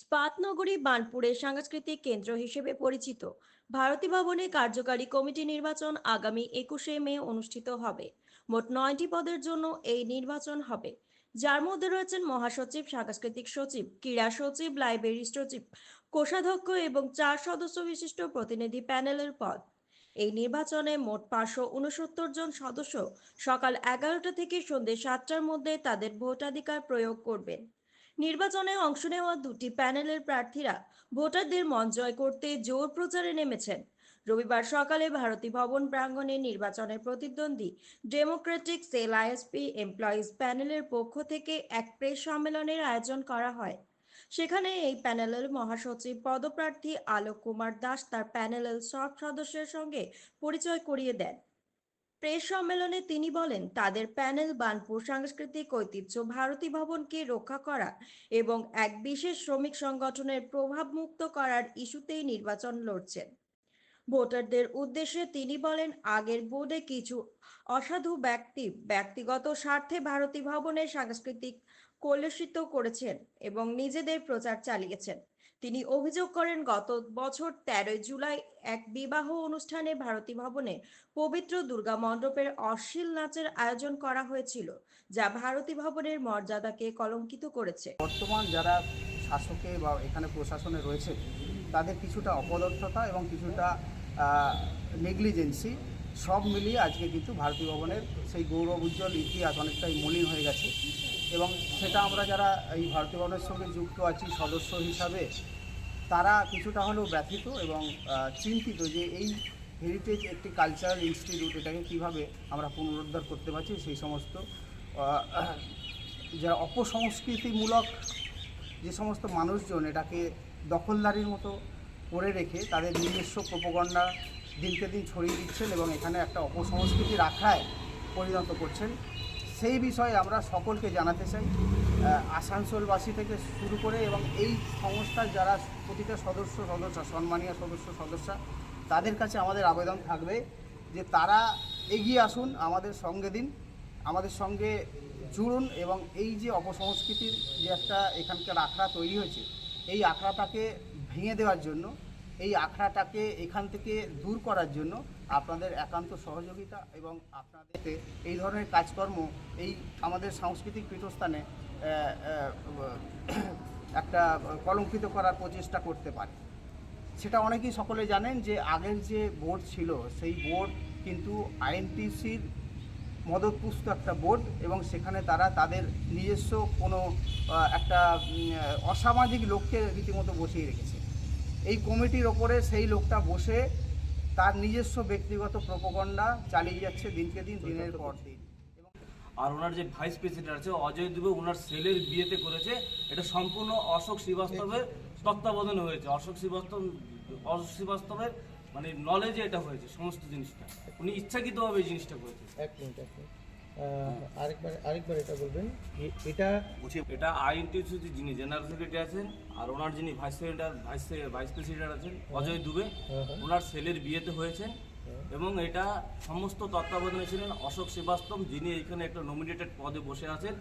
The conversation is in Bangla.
স্পাত নগরী বার্নপুরের সাংস্কৃতিক কেন্দ্র হিসেবে পরিচিত। ভারতী ভবনে কার্যকারী কমিটি নির্বাচন আগামী একুশে মে অনুষ্ঠিত হবে। মোট নয়টি পদের জন্য এই নির্বাচন হবে। যার মধ্যে রয়েছেন মহাসচিব, সাংস্কৃতিক সচিব, ক্রীড়া সচিব, লাইব্রেরি সচিব, কোষাধ্যক্ষ এবং চার সদস্য বিশিষ্ট প্রতিনিধি প্যানেলের পদ। এই নির্বাচনে মোট পাঁচশো উনসত্তর জন সদস্য সকাল এগারোটা থেকে সন্ধ্যে সাতটার মধ্যে তাদের ভোটাধিকার প্রয়োগ করবেন। নির্বাচনে অংশ নেওয়া দুটি প্যানেলের প্রার্থীরা ভোটারদের মন জয় করতে জোর প্রচারে নেমেছেন। রবিবার সকালে ভারতী ভবন প্রাঙ্গণে নির্বাচনের প্রতিদ্বন্দ্বী ডেমোক্রেটিক সেল আইএসপি এমপ্লয়িজ প্যানেলের পক্ষ থেকে এক প্রেস সম্মেলনের আয়োজন করা হয়। সেখানে এই প্যানেলের মহাসচিব পদপ্রার্থী আলোক কুমার দাস তার প্যানেলের সব সদস্যের সঙ্গে পরিচয় করিয়ে দেন। প্রেস সম্মেলনে তিনি বলেন, তাদের প্যানেল বানপুর সাংস্কৃতিক ঐতিহ্য ভারতী ভবনকে রক্ষা করা এবং এক বিশেষ শ্রমিক সংগঠনের প্রভাব মুক্ত করার ইস্যুতেই নির্বাচন লড়ছেন। ভোটারদের উদ্দেশ্যে তিনি বলেন, আগের বোর্ডে কিছু অসাধু ব্যক্তি ব্যক্তিগত স্বার্থে ভারতী ভবনের সাংস্কৃতিক কলুষিত করেছেন এবং নিজেদের প্রচার চালিয়েছেন। তিনি অভিযোগ করেন, গত বছর তেরোই জুলাই এক বিবাহ অনুষ্ঠানে ভারতী ভবনে পবিত্র দুর্গা মণ্ডপের অশ্লীল নাচের আয়োজন করা হয়েছিল, যা ভারতী ভবনের মর্যাদাকে কলঙ্কিত করেছে। বর্তমান যারা শাসকে বা এখানে প্রশাসনে রয়েছে, তাদের কিছুটা অপদর্থতা এবং কিছুটা নেগলিজেন্সি সব মিলিয়ে আজকে কিন্তু ভারতী ভবনের সেই গৌরব উজ্জ্বল ইতিহাস অনেকটাই মলিন হয়ে গেছে। এবং সেটা আমরা যারা এই ভারতী ভবনের সঙ্গে যুক্ত আছি, সদস্য হিসাবে, তারা কিছুটা হলেও ব্যথিত এবং চিন্তিত যে এই হেরিটেজ একটি কালচারাল ইনস্টিটিউট এটাকে কীভাবে আমরা পুনরুদ্ধার করতে পারছি, সেই সমস্ত যারা অপসংস্কৃতিমূলক যে সমস্ত মানুষজন এটাকে দখলদারির মতো করে রেখে তাদের নিজস্ব প্রোপগণ্ডা দিনকে দিন ছড়িয়ে দিচ্ছেন এবং এখানে একটা অপসংস্কৃতি রাখায় পরিণত করছেন। সেই বিষয়ে আমরা সকলকে জানাতে চাই আসানসোলবাসী থেকে শুরু করে এবং এই সংস্থার যারা প্রতিটা সদস্য সদস্য, সম্মানীয় সদস্য সদস্যা, তাদের কাছে আমাদের আবেদন থাকবে যে তারা এগিয়ে আসুন আমাদের সঙ্গে দিন, আমাদের সঙ্গে জুড়ুন এবং এই যে অপসংস্কৃতির যে একটা এখানকার আখড়া তৈরি হয়েছে, এই আখড়াটাকে ভেঙে দেওয়ার জন্য, এই আখড়াটাকে এখান থেকে দূর করার জন্য আপনাদের একান্ত সহযোগিতা এবং আপনাদের এই ধরনের কাজকর্ম, এই আমাদের সাংস্কৃতিক পীঠস্থানে একটা কলঙ্কিত করার প্রচেষ্টা করতে পারে। সেটা অনেকেই সকলে জানেন যে আগের যে বোর্ড ছিল, সেই বোর্ড কিন্তু আইএনটিসির মদতপুষ্ট একটা বোর্ড এবং সেখানে তারা তাদের নিজস্ব কোনো একটা অসামাজিক লোককে রীতিমতো বসিয়ে রেখেছে। এই কমিটির ওপরে সেই লোকটা বসে তার নিজস্ব ব্যক্তিগত প্রপকণ্ডা চালিয়ে যাচ্ছে দিনকে দিন দিনের পর দিন। আর ওনার যে ভাইস প্রেসিডেন্ট আছে অজয় দুবে ওনার ছেলের বিয়েতে করেছে। এটা সম্পূর্ণ অশোক শ্রীবাস্তবের তত্ত্বাবধানে হয়েছে। অশোক শ্রীবাস্তব অশোক শ্রীবাস্তবের মানে নলেজে এটা হয়েছে সমস্ত জিনিসটা। উনি ইচ্ছাকৃতভাবে এই জিনিসটা করেছে এক মিনিট এক মিনিট। আরেকবার আরেকবার এটা বলবেন। এটা এটা আইএনটিসি যিনি জেনারেল সেক্রেটারি আছেন আর ওনার যিনি vice president vice vice president আছেন অজয় দুবে হ্যাঁ, হ্যাঁ। ওনার ছেলের বিয়েতে হয়েছেন এবং এটা সমস্ত তত্ত্বাবধানে ছিলেন অশোক শ্রীবাস্তব যিনি এখানে একটা নমিনেটেড পদে বসে আছেন।